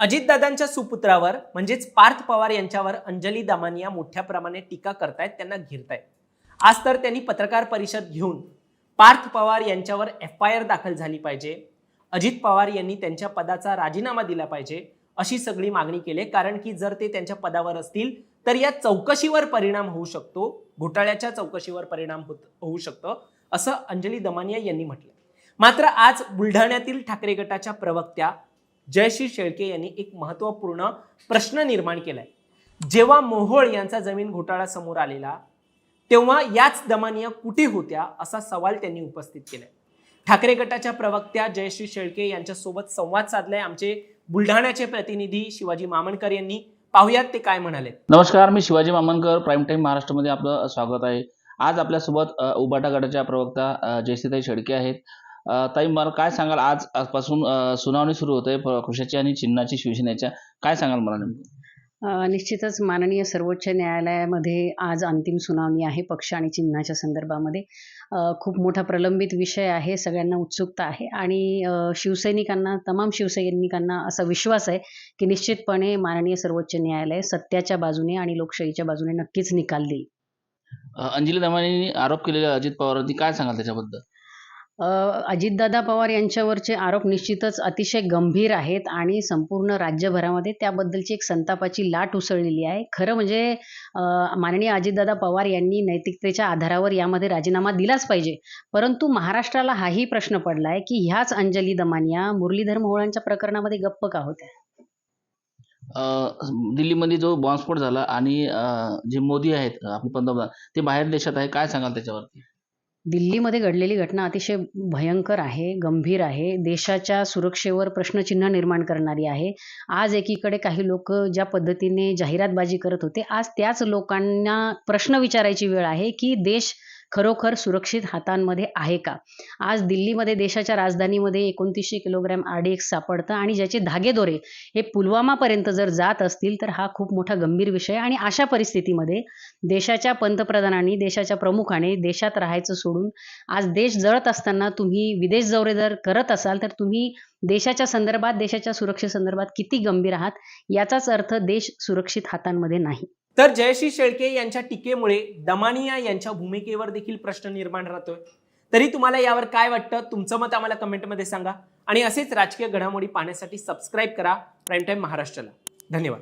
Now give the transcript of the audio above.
अजितदादांच्या सुपुत्रावर म्हणजेच पार्थ पवार यांच्यावर अंजली दामानिया मोठ्या प्रमाणे टीका करतायत त्यांना घेरतायत. आज तर त्यांनी पत्रकार परिषद घेऊन पार्थ पवार यांच्यावर एफ आय आर दाखल झाली पाहिजे. अजित पवार यांनी त्यांच्या पदाचा राजीनामा दिला पाहिजे अशी सगळी मागणी केली कारण की जर ते त्यांच्या पदावर असतील तर या चौकशीवर परिणाम होऊ शकतो घोटाळ्याच्या चौकशीवर परिणाम होत होऊ शकतो असं अंजली दमानिया यांनी म्हटलं मात्र आज बुलढाण्यातील ठाकरे गटाच्या प्रवक्त्या जयश्री शेळके यांनी एक महत्त्वपूर्ण प्रश्न निर्माण केलाय. जेव्हा मोहोळ यांचा जमीन घोटाळा समोर आलेला तेव्हा याच दमानिया कुठे होत्या असा सवाल त्यांनी उपस्थित केला ठाकरे गटाच्या प्रवक्त्या जयश्री शेळके यांच्यासोबत संवाद साधलाय आमचे बुलढाण्याचे प्रतिनिधी शिवाजी मामणकर यांनी. पाहुयात ते काय म्हणाले नमस्कार मी शिवाजी मामनकर प्राईम टाईम महाराष्ट्रामध्ये आपलं स्वागत आहे. आज आपल्यासोबत उबाटा गटाच्या प्रवक्ता जयश्रीताई शेळके आहेत. ताई मला काय सांगाल? आज आजपासून सुनावणी सुरू होते. खुशाची आणि चिन्हाची शिवसेनेच्या. काय सांगाल मला नेमकं? निश्चितच माननीय सर्वोच्च न्यायालयामध्ये आज अंतिम सुनावणी आहे पक्ष आणि चिन्हाच्या संदर्भामध्ये. खूप मोठा प्रलंबित विषय आहे. सगळ्यांना उत्सुकता आहे. आणि शिवसैनिकांना तमाम शिवसैनिकांना असा विश्वास आहे की निश्चितपणे माननीय सर्वोच्च न्यायालय सत्याच्या बाजूने आणि लोकशाहीच्या बाजूने नक्कीच निकाल देईल. अंजली दमानींनी आरोप केलेले अजित पवारांनी काय सांगाल त्याच्याबद्दल? अजितदादा पवार यांच्यावरचे आरोप निश्चितच अतिशय गंभीर आहेत आणि संपूर्ण राज्यभरामध्ये त्याबद्दलची एक संतापाची लाट उसळलेली आहे. खरं म्हणजे माननीय अजितदादा पवार यांनी नैतिकतेच्या आधारावर यामध्ये राजीनामा दिलाच पाहिजे. परंतु महाराष्ट्राला हाही प्रश्न पडला आहे की ह्याच अंजली दमानिया मुरलीधर मोहोळांच्या प्रकरणामध्ये गप्प का होत्या? दिल्लीमध्ये जो बॉम्बस्फोट झाला आणि जे मोदी आहेत आपले पंतप्रधान ते बाहेर देशात आहे. काय सांगाल त्याच्यावरती? दिल्लीमध्ये घडलेली घटना अतिशय भयंकर आहे गंभीर आहे. देशाच्या सुरक्षेवर प्रश्नचिन्ह निर्माण करणारी आहे. आज एकीकडे काही लोक ज्या पद्धतीने जाहिरातबाजी करत होते आज त्याच लोकांना प्रश्न विचारायची वेळ आहे की देश खरोखर सुरक्षित हातांमध्ये आहे का? आज दिल्लीमध्ये देशाच्या राजधानीमध्ये एकोणतीसशे किलोग्रॅम आर डी एक्स सापडतं आणि ज्याचे धागेदोरे हे पुलवामापर्यंत जर जात असतील तर हा खूप मोठा गंभीर विषय आणि अशा परिस्थितीमध्ये देशाच्या पंतप्रधानांनी देशाच्या प्रमुखाने देशात राहायचं सोडून आज देश जळत असताना तुम्ही विदेश दौरे जर करत असाल तर तुम्ही देशाच्या संदर्भात देशाच्या सुरक्षेसंदर्भात किती गंभीर आहात? याचाच अर्थ देश सुरक्षित हातांमध्ये नाही. तर जयश्री शेळके यांच्या टीकेमुळे दमानिया यांच्या भूमिकेवर देखील प्रश्न निर्माण राहतोय. तरी तुम्हाला यावर काय वाटतं? तुमचं मत आम्हाला कमेंटमध्ये सांगा. आणि असेच राजकीय घडामोडी पाहण्यासाठी सबस्क्राईब करा. प्राईम टाईम महाराष्ट्राला. धन्यवाद.